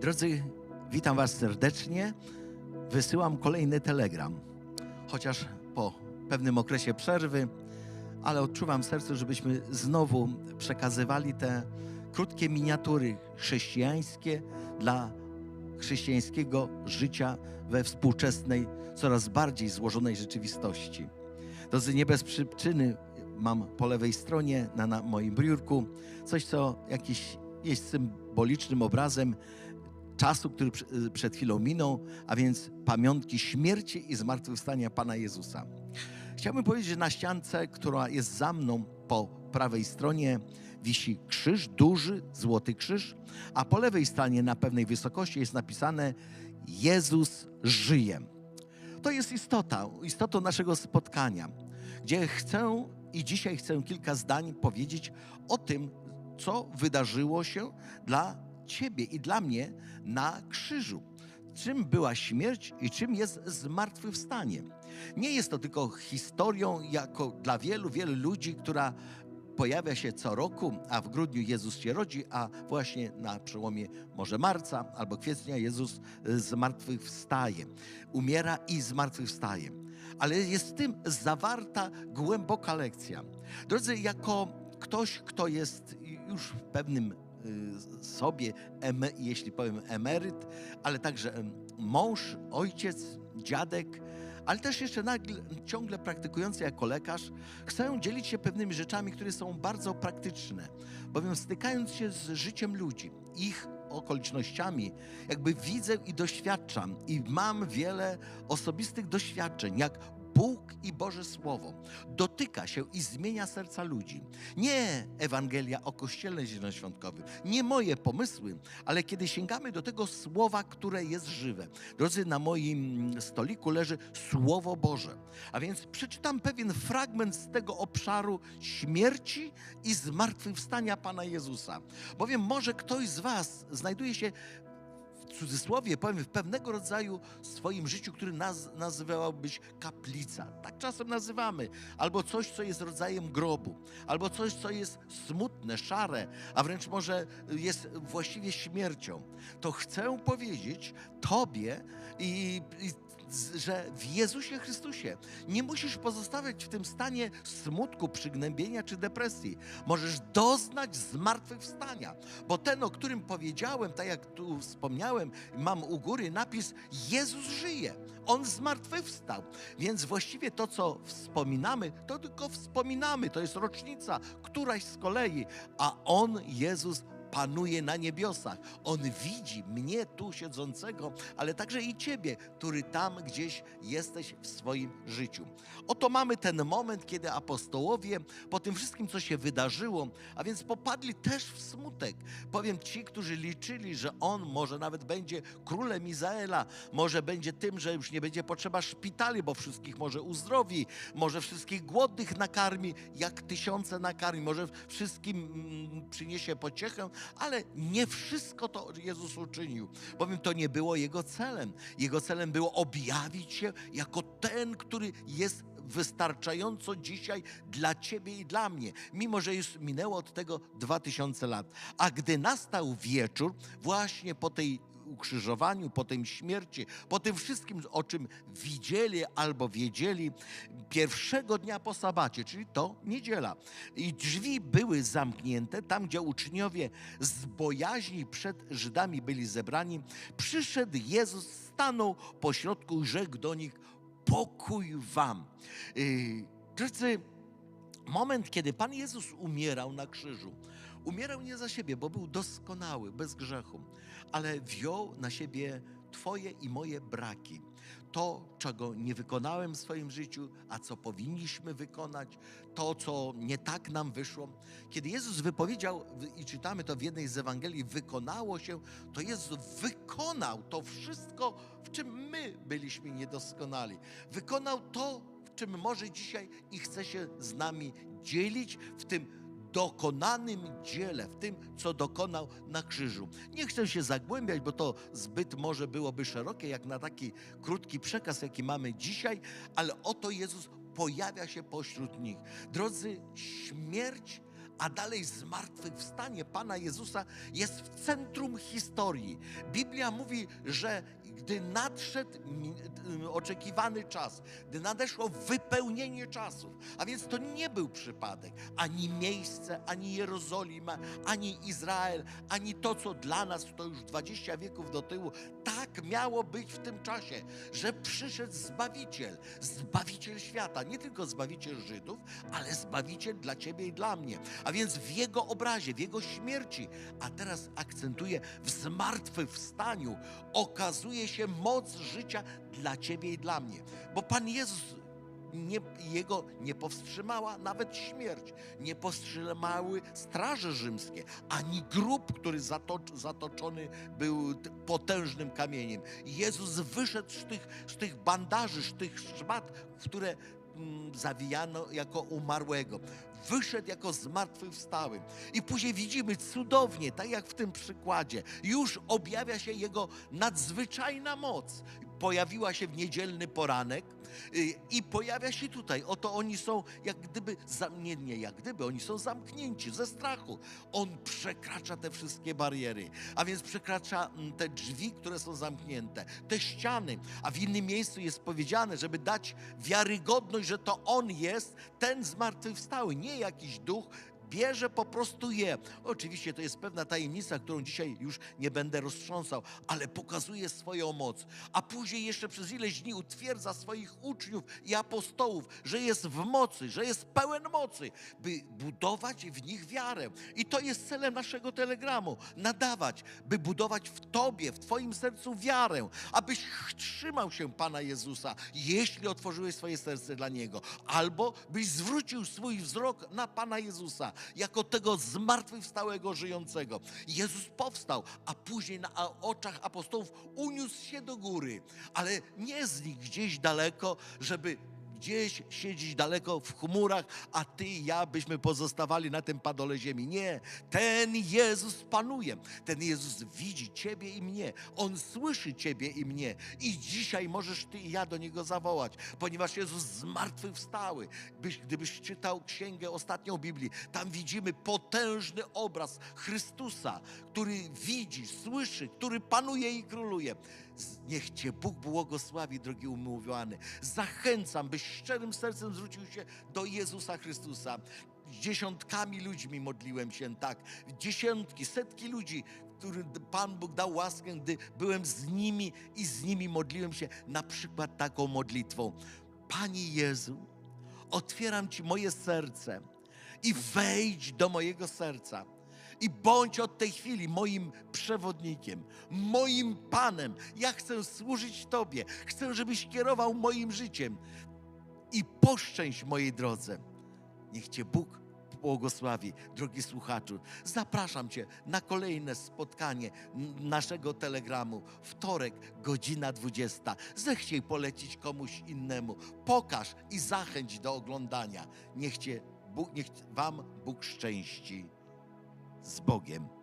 Drodzy, witam Was serdecznie. Wysyłam kolejny telegram. Chociaż po pewnym okresie przerwy, ale odczuwam w sercu, żebyśmy znowu przekazywali te krótkie miniatury chrześcijańskie dla chrześcijańskiego życia we współczesnej, coraz bardziej złożonej rzeczywistości. Drodzy, nie bez przyczyny mam po lewej stronie na, na moim biurku coś, co jakiś jest symbolicznym obrazem czasu, który przy- przed chwilą minął, a więc pamiątki śmierci i zmartwychwstania Pana Jezusa. Chciałbym powiedzieć, że na ściance, która jest za mną po prawej stronie, wisi krzyż, duży, złoty krzyż, a po lewej stronie na pewnej wysokości jest napisane Jezus żyje. To jest istota, istotą naszego spotkania, gdzie chcę i dzisiaj chcę kilka zdań powiedzieć o tym, co wydarzyło się dla Ciebie i dla mnie na krzyżu. Czym była śmierć i czym jest zmartwychwstanie. Nie jest to tylko historią, jako dla wielu, wielu ludzi, która pojawia się co roku, a w grudniu Jezus się rodzi, a właśnie na przełomie może marca albo kwietnia Jezus zmartwychwstaje. Umiera i zmartwychwstaje. Ale jest w tym zawarta głęboka lekcja. Drodzy, jako ktoś, kto jest już w pewnym sobie, eme, jeśli powiem emeryt, ale także mąż, ojciec, dziadek, ale też jeszcze nagle, ciągle praktykujący jako lekarz, chcę dzielić się pewnymi rzeczami, które są bardzo praktyczne, bowiem stykając się z życiem ludzi, ich okolicznościami, jakby widzę i doświadczam i mam wiele osobistych doświadczeń, jak Bóg i Boże Słowo dotyka się i zmienia serca ludzi. Nie Ewangelia o Kościele Zielonoświątkowym, nie moje pomysły, ale kiedy sięgamy do tego Słowa, które jest żywe. Drodzy, na moim stoliku leży Słowo Boże. A więc przeczytam pewien fragment z tego obszaru śmierci i zmartwychwstania Pana Jezusa. Bowiem może ktoś z Was znajduje się cudzysłowie powiem, w pewnego rodzaju swoim życiu, który naz, nazywałbyś kaplica. Tak czasem nazywamy. Albo coś, co jest rodzajem grobu. Albo coś, co jest smutne, szare, a wręcz może jest właściwie śmiercią. To chcę powiedzieć Tobie i, i że w Jezusie Chrystusie nie musisz pozostawać w tym stanie smutku, przygnębienia czy depresji. Możesz doznać zmartwychwstania, bo ten, o którym powiedziałem, tak jak tu wspomniałem, mam u góry napis Jezus żyje. On zmartwychwstał. Więc właściwie to, co wspominamy, to tylko wspominamy. To jest rocznica, któraś z kolei, a On, Jezus, panuje na niebiosach. On widzi mnie tu siedzącego, ale także i ciebie, który tam gdzieś jesteś w swoim życiu. Oto mamy ten moment, kiedy apostołowie po tym wszystkim, co się wydarzyło, a więc popadli też w smutek. Powiem ci, którzy liczyli, że on może nawet będzie królem Izraela, może będzie tym, że już nie będzie potrzeba szpitali, bo wszystkich może uzdrowi, może wszystkich głodnych nakarmi, jak tysiące nakarmi, może wszystkim mm, przyniesie pociechę, ale nie wszystko to Jezus uczynił, bowiem to nie było Jego celem. Jego celem było objawić się jako ten, który jest wystarczająco dzisiaj dla Ciebie i dla mnie, mimo że już minęło od tego dwa tysiące lat. A gdy nastał wieczór, właśnie po tej ukrzyżowaniu, po tej śmierci, po tym wszystkim, o czym widzieli albo wiedzieli, pierwszego dnia po sabacie, czyli to niedziela. I drzwi były zamknięte, tam gdzie uczniowie z bojaźni przed Żydami byli zebrani, przyszedł Jezus, stanął pośrodku i rzekł do nich, pokój wam. Yy, Drodzy, moment, kiedy Pan Jezus umierał na krzyżu, umierał nie za siebie, bo był doskonały, bez grzechu, ale wziął na siebie Twoje i moje braki. To, czego nie wykonałem w swoim życiu, a co powinniśmy wykonać, to, co nie tak nam wyszło. Kiedy Jezus wypowiedział, i czytamy to w jednej z Ewangelii, wykonało się, to Jezus wykonał to wszystko, w czym my byliśmy niedoskonali. Wykonał to, w czym może dzisiaj i chce się z nami dzielić, w tym dokonanym dziele, w tym, co dokonał na krzyżu. Nie chcę się zagłębiać, bo to zbyt może byłoby szerokie, jak na taki krótki przekaz, jaki mamy dzisiaj, ale oto Jezus pojawia się pośród nich. Drodzy, śmierć, a dalej zmartwychwstanie Pana Jezusa jest w centrum historii. Biblia mówi, że gdy nadszedł y, oczekiwany czas, gdy nadeszło wypełnienie czasów, a więc to nie był przypadek, ani miejsce, ani Jerozolima, ani Izrael, ani to, co dla nas to już 20 wieków do tyłu, miało być w tym czasie, że przyszedł Zbawiciel, Zbawiciel świata, nie tylko Zbawiciel Żydów, ale Zbawiciel dla Ciebie i dla mnie. A więc w Jego obrazie, w Jego śmierci, a teraz akcentuję w zmartwychwstaniu, okazuje się moc życia dla Ciebie i dla mnie. Bo Pan Jezus nie, jego nie powstrzymała nawet śmierć, nie powstrzymały straże rzymskie, ani grób, który zatocz, zatoczony był potężnym kamieniem. Jezus wyszedł z tych, z tych bandaży, z tych szmat, które mm, zawijano jako umarłego. Wyszedł jako zmartwychwstały. I później widzimy cudownie, tak jak w tym przykładzie, już objawia się jego nadzwyczajna moc. Pojawiła się w niedzielny poranek i pojawia się tutaj. Oto oni są jak gdyby, nie, nie jak gdyby, oni są zamknięci ze strachu. On przekracza te wszystkie bariery, a więc przekracza mm, te drzwi, które są zamknięte, te ściany, a w innym miejscu jest powiedziane, żeby dać wiarygodność, że to On jest ten zmartwychwstały, nie jakiś duch, bierze po prostu je. Oczywiście to jest pewna tajemnica, którą dzisiaj już nie będę roztrząsał, ale pokazuje swoją moc. A później jeszcze przez ileś dni utwierdza swoich uczniów i apostołów, że jest w mocy, że jest pełen mocy, by budować w nich wiarę. I to jest celem naszego telegramu. Nadawać, by budować w Tobie, w Twoim sercu wiarę, abyś trzymał się Pana Jezusa, jeśli otworzyłeś swoje serce dla Niego, albo byś zwrócił swój wzrok na Pana Jezusa, jako tego zmartwychwstałego, żyjącego. Jezus powstał, a później na oczach apostołów uniósł się do góry, ale nie znikł gdzieś daleko, żeby gdzieś siedzieć daleko w chmurach, a ty i ja byśmy pozostawali na tym padole ziemi. Nie, ten Jezus panuje. Ten Jezus widzi ciebie i mnie. On słyszy ciebie i mnie. I dzisiaj możesz ty i ja do Niego zawołać, ponieważ Jezus zmartwychwstały. Byś, gdybyś czytał księgę ostatnią Biblii, tam widzimy potężny obraz Chrystusa, który widzi, słyszy, który panuje i króluje. Niech Cię Bóg błogosławi, drogi umówiony. Zachęcam, byś szczerym sercem zwrócił się do Jezusa Chrystusa. Dziesiątkami ludźmi modliłem się tak. Dziesiątki, setki ludzi, którym Pan Bóg dał łaskę, gdy byłem z nimi i z nimi modliłem się na przykład taką modlitwą. Panie Jezu, otwieram Ci moje serce i wejdź do mojego serca. I bądź od tej chwili moim przewodnikiem, moim Panem. Ja chcę służyć Tobie. Chcę, żebyś kierował moim życiem. I poszczęść mojej drodze. Niech Cię Bóg błogosławi, drogi słuchaczu. Zapraszam Cię na kolejne spotkanie naszego telegramu. Wtorek, godzina 20. Zechciej polecić komuś innemu. Pokaż i zachęć do oglądania. Niech Cię Bóg, niech Wam Bóg szczęści. Z Bogiem.